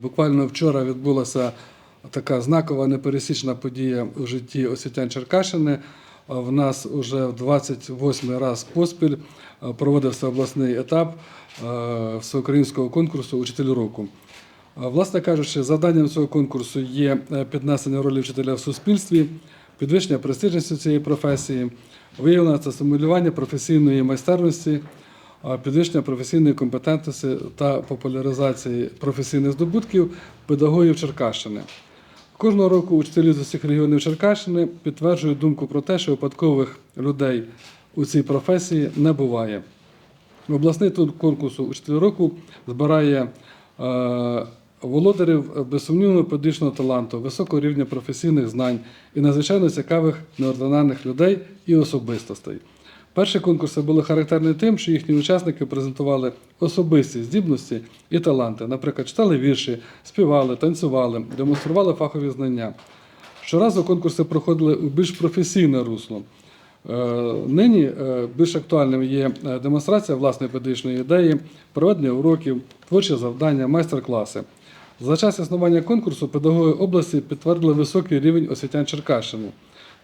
Буквально вчора відбулася така знакова непересічна подія у житті освітян Черкащини. В нас вже в 28 раз поспіль проводився обласний етап всеукраїнського конкурсу Учитель року. Власне кажучи, завданням цього конкурсу є е, піднесення ролі вчителя в суспільстві, підвищення престижності цієї професії, виявлення та стимулювання професійної майстерності, підвищення професійної компетентності та популяризації професійних здобутків педагогів Черкащини. Кожного року учителі з усіх регіонів Черкащини підтверджують думку про те, що випадкових людей у цій професії не буває. Обласний тур конкурсу Учитель року збирає е, володарів безсумнівно педагогічного таланту, високого рівня професійних знань і надзвичайно цікавих неординарних людей і особистостей. Перші конкурси були характерні тим, що їхні учасники презентували особисті здібності і таланти. Наприклад, читали вірші, співали, танцювали, демонстрували фахові знання. Щоразу конкурси проходили у більш професійне русло. Е, Нині е, більш актуальним є е, демонстрація власної педагогічної ідеї, проведення уроків, творчі завдання, майстер-класи. За час існування конкурсу педагоги області підтвердили високий рівень освітян Черкащини.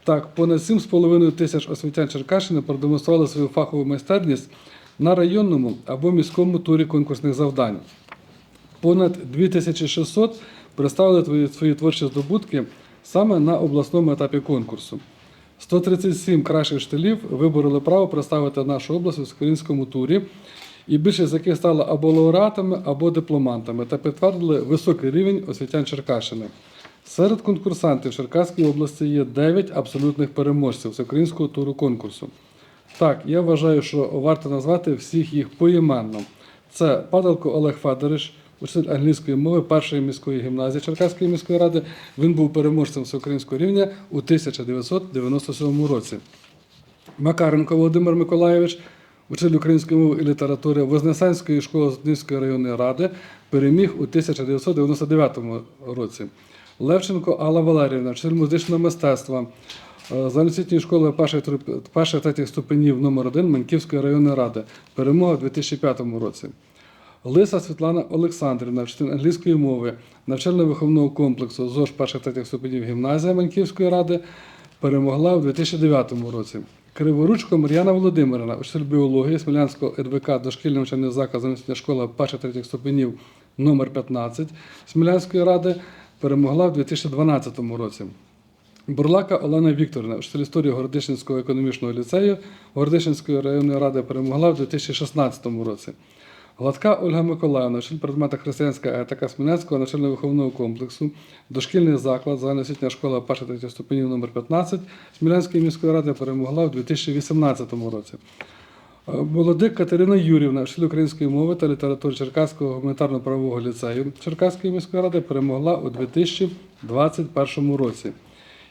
Так, понад 7,5 тисяч освітян Черкащини продемонстрували свою фахову майстерність на районному або міському турі конкурсних завдань. Понад 2600 представили свої творчі здобутки саме на обласному етапі конкурсу. 137 кращих вчителів вибороли право представити нашу область у всеукраїнському турі, і більшість з яких стали або лауреатами, або дипломантами та підтвердили високий рівень освітян Черкащини. Серед конкурсантів Черкаської області є 9 абсолютних переможців всеукраїнського туру конкурсу. Так, я вважаю, що варто назвати всіх їх поіменно. Це Падалко Олег Федорович, учитель англійської мови першої міської гімназії Черкаської міської ради. Він був переможцем всеукраїнського рівня у 1997 році. Макаренко Володимир Миколайович, учитель української мови і літератури Вознесенської школи Зуднівської районної ради, переміг у 1999 році. Левченко Алла Валерівна, вчитель музичного мистецтва е, загальноосвітньої школи перших третіх ступенів номер 1 Маньківської районної ради. Перемога у 2005 році. Лиса Світлана Олександрівна, вчитель англійської мови, навчально-виховного комплексу ЗОЖ перших третіх ступенів гімназія Маньківської ради, перемогла у 2009 році. Криворучко Мар'яна Володимирівна, учитель біології Смілянського РВК дошкільного навчального закладу школа перших третіх ступенів номер 15 Смілянської ради, перемогла у 2012 році. Бурлака Олена Вікторівна, вчитель історії Городищенського економічного ліцею Городищенської районної ради перемогла в 2016 році. Гладка Ольга Миколаївна, вчитель предмета християнська етика Смілянського навчально-виховного комплексу, дошкільний заклад, загальноосвітня школа перша третя ступенів номер 15 Смілянської міської ради перемогла в 2018 році. Е, Молодик Катерина Юрівна, вчитель української мови та літератури Черкаського гуманітарно-правового ліцею Черкаської міської ради перемогла у 2021 році.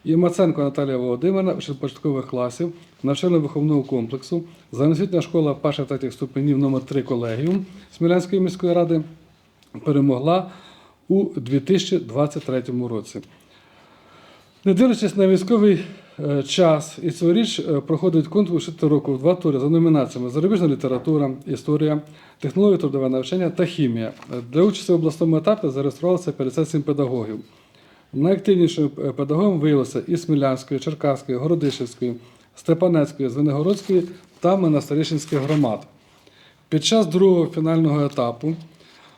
І Маценко Наталія Володимирівна, вчитель початкових класів навчально-виховного комплексу, загальноосвітня школа перших третіх ступенів номер 3 колегіум Смілянської міської ради перемогла у 2023 році. Не дивлячись на військовий час, і цьогоріч е, проходить конкурс «Вчитель року два тури за номінаціями Зарубіжна література, історія, технології трудове навчання та хімія. Е, Для участі в обласному етапі зареєструвалося 57 педагогів. Найактивнішим е, педагогом виявилося і Смілянської, Черкаської, Городищенської, Степанецької, Звенигородської та Монастирищенських громад. Під час другого фінального етапу,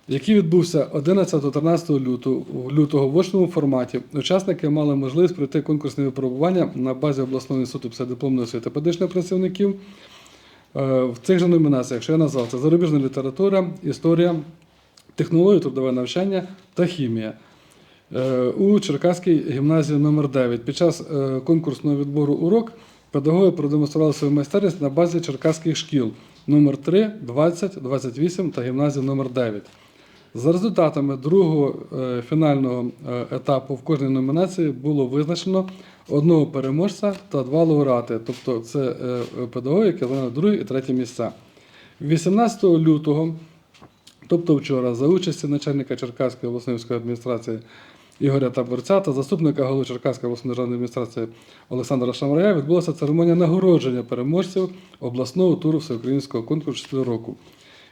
який відбувся 11-13 лютого, лютого в очному форматі, учасники мали можливість пройти конкурсне випробування на базі обласного інституту псевдипломної освіти педагогічних працівників е, в цих же номінаціях, що я назвав, це зарубіжна література, історія, технології трудове навчання та хімія. Е, У Черкаській гімназії номер 9 під час е, конкурсного відбору урок педагоги продемонстрували свою майстерність на базі черкаських шкіл номер 3, 20, 28 та гімназії номер 9. За результатами другого е, фінального е, етапу в кожній номінації було визначено одного переможця та два лауреати, тобто це е, педагоги, які зайняли друге і третє місця. 18 лютого Тобто вчора, за участі начальника Черкаської обласної адміністрації Ігоря Таборця та заступника голови Черкаської обласної державної адміністрації Олександра Шамрая відбулася церемонія нагородження переможців обласного туру всеукраїнського конкурсу року.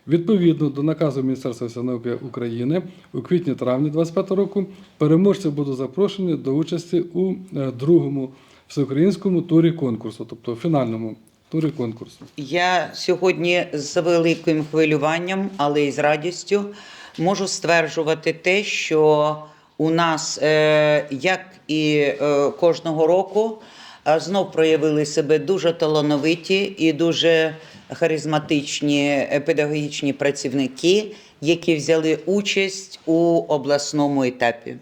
Відповідно до наказу Міністерства науки України у квітні-травні 2025 року переможці будуть запрошені до участі у е, другому всеукраїнському турі конкурсу, тобто фінальному турі конкурсу. Я сьогодні з великим хвилюванням, але й з радістю можу стверджувати те, що у нас, е, як і е, кожного року, знов проявили себе дуже талановиті і дуже харизматичні е, педагогічні працівники, які взяли участь у обласному етапі.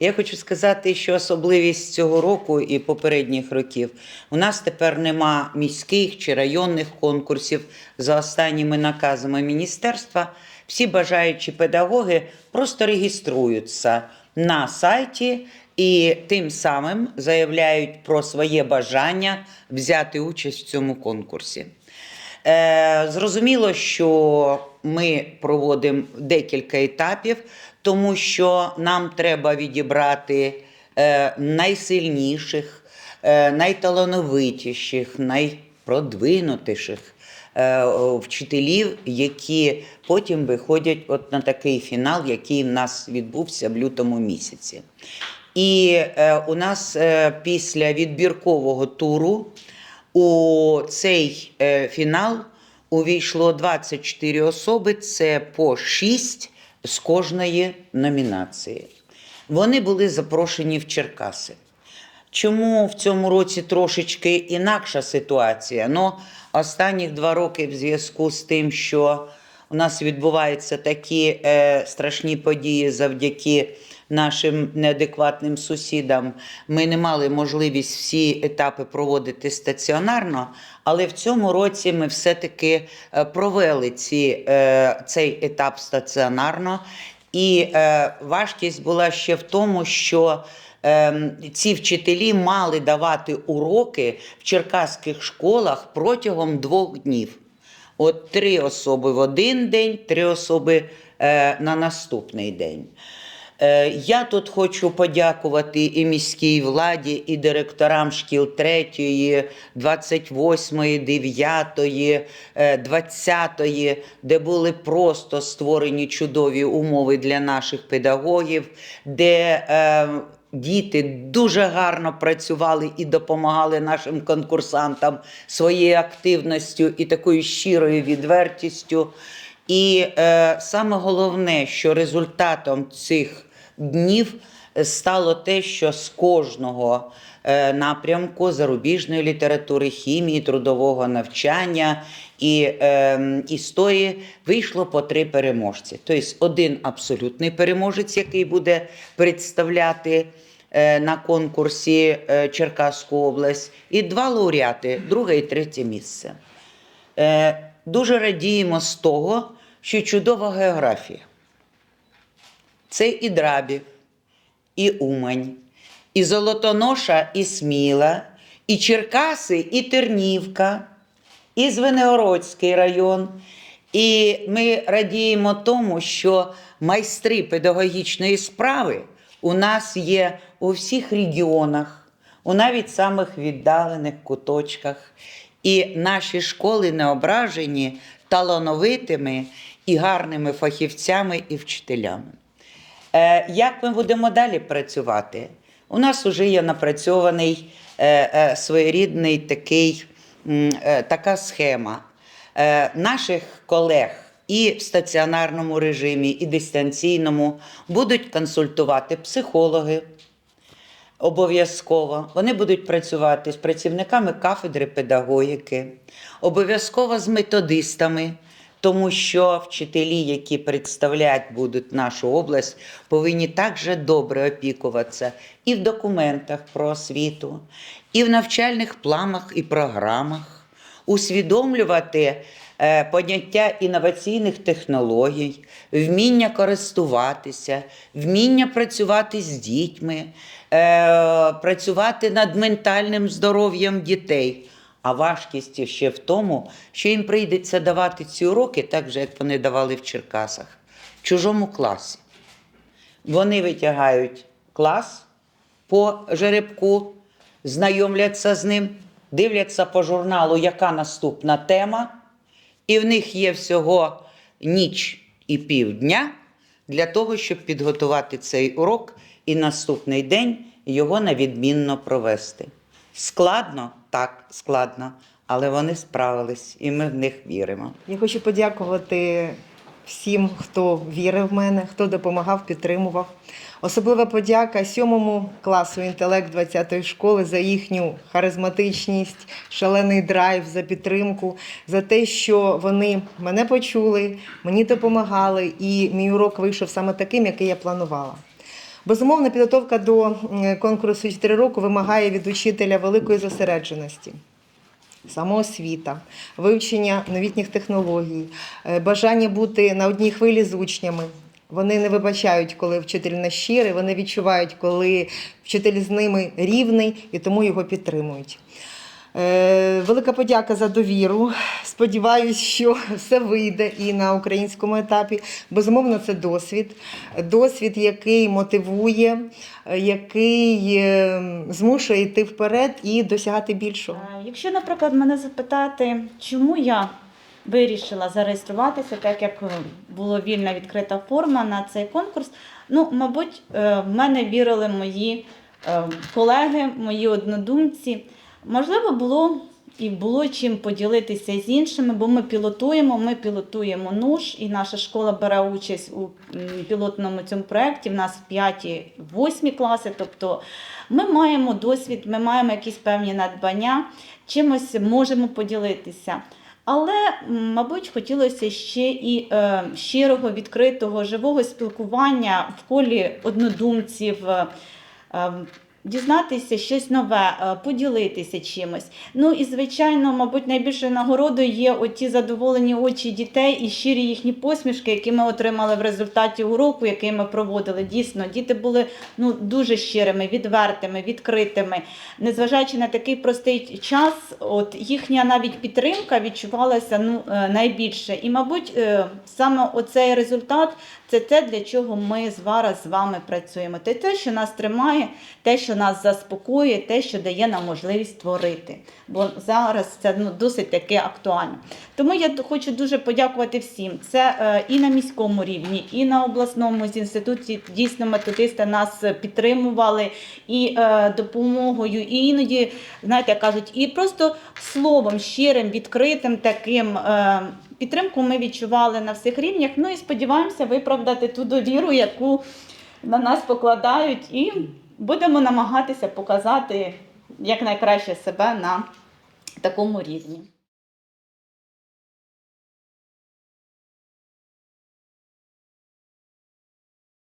Я хочу сказати, що особливість цього року і попередніх років у нас тепер нема міських чи районних конкурсів за останніми наказами міністерства. Всі бажаючі педагоги просто реєструються на сайті і тим самим заявляють про своє бажання взяти участь в цьому конкурсі. Е, зрозуміло, що ми проводимо декілька етапів, тому що нам треба відібрати е, найсильніших, е, найталановитіших, найпродвинутіших е, вчителів, які потім виходять от на такий фінал, який в нас відбувся в лютому місяці. І е, у нас е, після відбіркового туру у цей е, фінал увійшло 24 особи, це по 6 з кожної номінації. Вони були запрошені в Черкаси. Чому в цьому році трошечки інакша ситуація? Ну, останніх два роки в зв'язку з тим, що у нас відбуваються такі е, страшні події завдяки нашим неадекватним сусідам, ми не мали можливість всі етапи проводити стаціонарно, але в цьому році ми все-таки е, провели ці, е, цей етап стаціонарно. І е, важкість була ще в тому, що ем, ці вчителі мали давати уроки в черкаських школах протягом двох днів. От три особи в один день, три особи е, на наступний день. Е, Я тут хочу подякувати і міській владі, і директорам шкіл 3, 28, 9, 20, де були просто створені чудові умови для наших педагогів, де е, діти дуже гарно працювали і допомагали нашим конкурсантам своєю активністю і такою щирою відвертістю. І е, саме головне, що результатом цих днів стало те, що з кожного е, напрямку зарубіжної літератури, хімії, трудового навчання і е, історії вийшло по три переможці. Тобто один абсолютний переможець, який буде представляти е, на конкурсі е, Черкаську область, і два лауреати, друге і третє місце. Дуже радіємо з того, що чудова географія. Це і Драбів, і Умань, і Золотоноша, і Сміла, і Черкаси, і Тернівка, і Звенигородський район. І ми радіємо тому, що майстри педагогічної справи у нас є у всіх регіонах, у навіть самих віддалених куточках. І наші школи не ображені талановитими і гарними фахівцями і вчителями. Е, Як ми будемо далі працювати? У нас вже є напрацьований е, е, своєрідний такий, така схема. Наших колег і в стаціонарному режимі, і дистанційному будуть консультувати психологи, Обов'язково. Вони будуть працювати з працівниками кафедри педагогіки, обов'язково з методистами, тому що вчителі, які представляють будуть нашу область, повинні також добре опікуватися і в документах про освіту, і в навчальних планах і програмах, усвідомлювати е, поняття інноваційних технологій, вміння користуватися, вміння працювати з дітьми, е, працювати над ментальним здоров'ям дітей. А важкість ще в тому, що їм прийдеться давати ці уроки, так же, як вони давали в Черкасах, в чужому класі. Вони витягають клас по жеребку, знайомляться з ним, дивляться по журналу, яка наступна тема, і в них є всього ніч і півдня для того, щоб підготувати цей урок і наступний день його на відмінно провести. Складно? Так, складно, але вони справились, і ми в них віримо. Я хочу подякувати всім, хто вірив в мене, хто допомагав, підтримував. Особлива подяка сьомому класу інтелект 20-ї школи за їхню харизматичність, шалений драйв, за підтримку, за те, що вони мене почули, мені допомагали, і мій урок вийшов саме таким, який я планувала. Безумовно, підготовка до конкурсу 4 року вимагає від учителя великої зосередженості самоосвіта, вивчення новітніх технологій, е, бажання бути на одній хвилі з учнями. Вони не вибачають, коли вчитель не щирий, вони відчувають, коли вчитель з ними рівний і тому його підтримують. Е, Велика подяка за довіру. Сподіваюсь, що все вийде і на українському етапі. Безумовно, це досвід. Досвід, який мотивує, який е, змушує йти вперед і досягати більшого. Е, Якщо, наприклад, мене запитати, чому я вирішила зареєструватися, так як була вільна відкрита форма на цей конкурс, ну, мабуть, в мене вірили мої колеги, мої однодумці. Можливо, було і було чим поділитися з іншими, бо ми пілотуємо, ми пілотуємо НУШ, і наша школа бере участь у пілотному цьому проєкті. В нас 5-8 класи, тобто ми маємо досвід, ми маємо якісь певні надбання, чимось можемо поділитися. Але, мабуть, хотілося ще і е, щирого, відкритого, живого спілкування в колі однодумців. е, Дізнатися щось нове, е, поділитися чимось. Ну і звичайно, мабуть, найбільшою нагородою є оті задоволені очі дітей і щирі їхні посмішки, які ми отримали в результаті уроку, який ми проводили. Дійсно, діти були ну дуже щирими, відвертими, відкритими. Незважаючи на такий простий час, от їхня навіть підтримка відчувалася ну е, найбільше. І, мабуть, е, саме оцей результат це те, для чого ми зараз з вами працюємо. Це те, що нас тримає, те, що нас заспокоює, те, що дає нам можливість творити. Бо зараз це ну, досить таки актуально. Тому я хочу дуже подякувати всім. Це е, і на міському рівні, і на обласному з інституції дійсно методисти нас підтримували і е, допомогою, і іноді, знаєте, кажуть, і просто словом щирим, відкритим таким. Е, Підтримку ми відчували на всіх рівнях. Ну і сподіваємося виправдати ту довіру, яку на нас покладають, і будемо намагатися показати якнайкраще себе на такому рівні.